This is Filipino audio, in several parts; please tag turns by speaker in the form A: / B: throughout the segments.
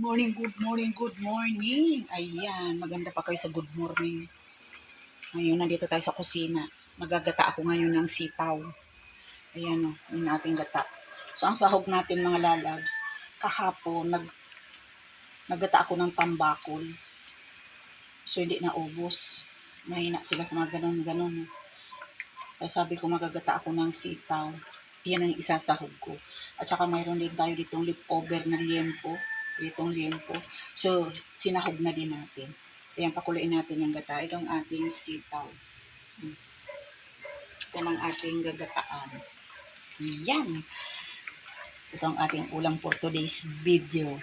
A: morning, good morning, good morning. Ayan, maganda pa kayo sa good morning. Ngayon, nandito tayo sa kusina. Magagata ako ngayon ng sitaw. Ayan o, yung ating gata. So, ang sahog natin mga lalabs, kahapon, nag, naggata ako ng tambakol. So, hindi na ubos. Mahina sila sa mga ganon-ganon. Kaya sabi ko, magagata ako ng sitaw. Yan ang isasahog ko. At saka mayroon din tayo ditong leftover na liempo. Itong liempo. So, sinahog na din natin. Ayan, pakuluin natin yung gata. Ito ang ating sitaw. Ito ang ating gagataan. Yan. Ito ang ating ulam for today's video.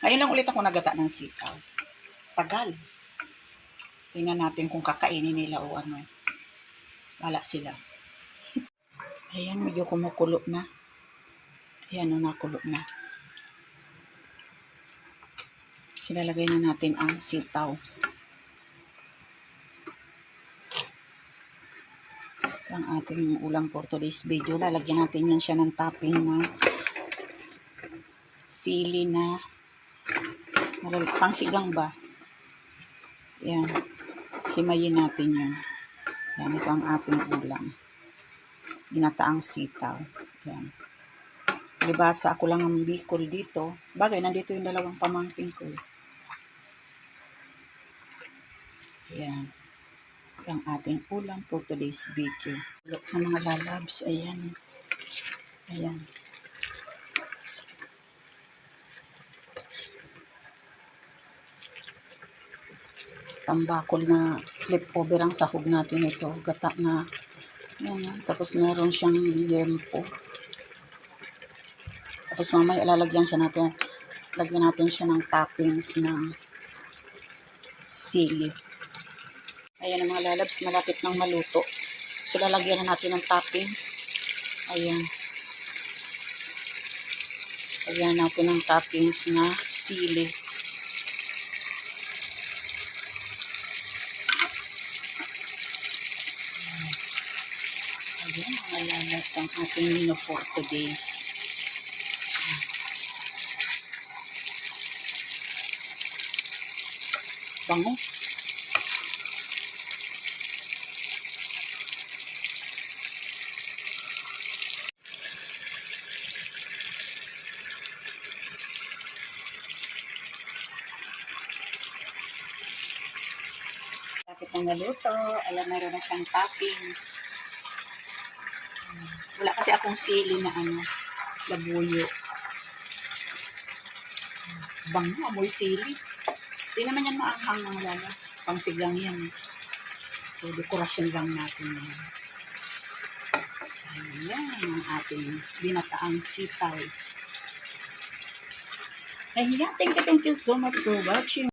A: Ngayon lang ulit ako nagata ng sitaw. Tagal. Tingnan natin kung kakainin nila o ano. Wala sila. Ayan, medyo kumukulo na. Ayan, nakulo na. Silalagay na natin ang sitaw. Ito ang ating ulam for today's video. Lalagyan natin yan siya ng topping na sili na pangsigang ba? Yan. Himayin natin yan. Yan, ito ang ating ulam. Ginataang sitaw. Yan. Libasa ako lang ang bicol dito. Bagay, nandito yung dalawang pamangkin ko. Yan. Ito ang ating ulam for today's video. Look ng mga lalabs. Ayan. Ayan. tambakol na leftover ang sahog natin ito. Gata na. Yan, tapos meron siyang liempo. Tapos mamaya lalagyan siya natin, lagyan natin siya ng toppings ng sili. Ayan ang mga lalabs, malapit ng maluto. So lalagyan na natin ng toppings. Ayan. Lagyan natin ng toppings na sili. Ayan, mga lalabs ang ating menu for today's. Bango. Na naluto. Alam, meron na siyang toppings. Wala kasi akong sili na ano, labuyo. Bango, amoy sili. Hindi naman yan maanghang mga lalas. Pangsigang yan. So, dekorasyon lang natin yan. Ayan ang ating binataang sitaw. Ayan, thank you, thank you so much for watching.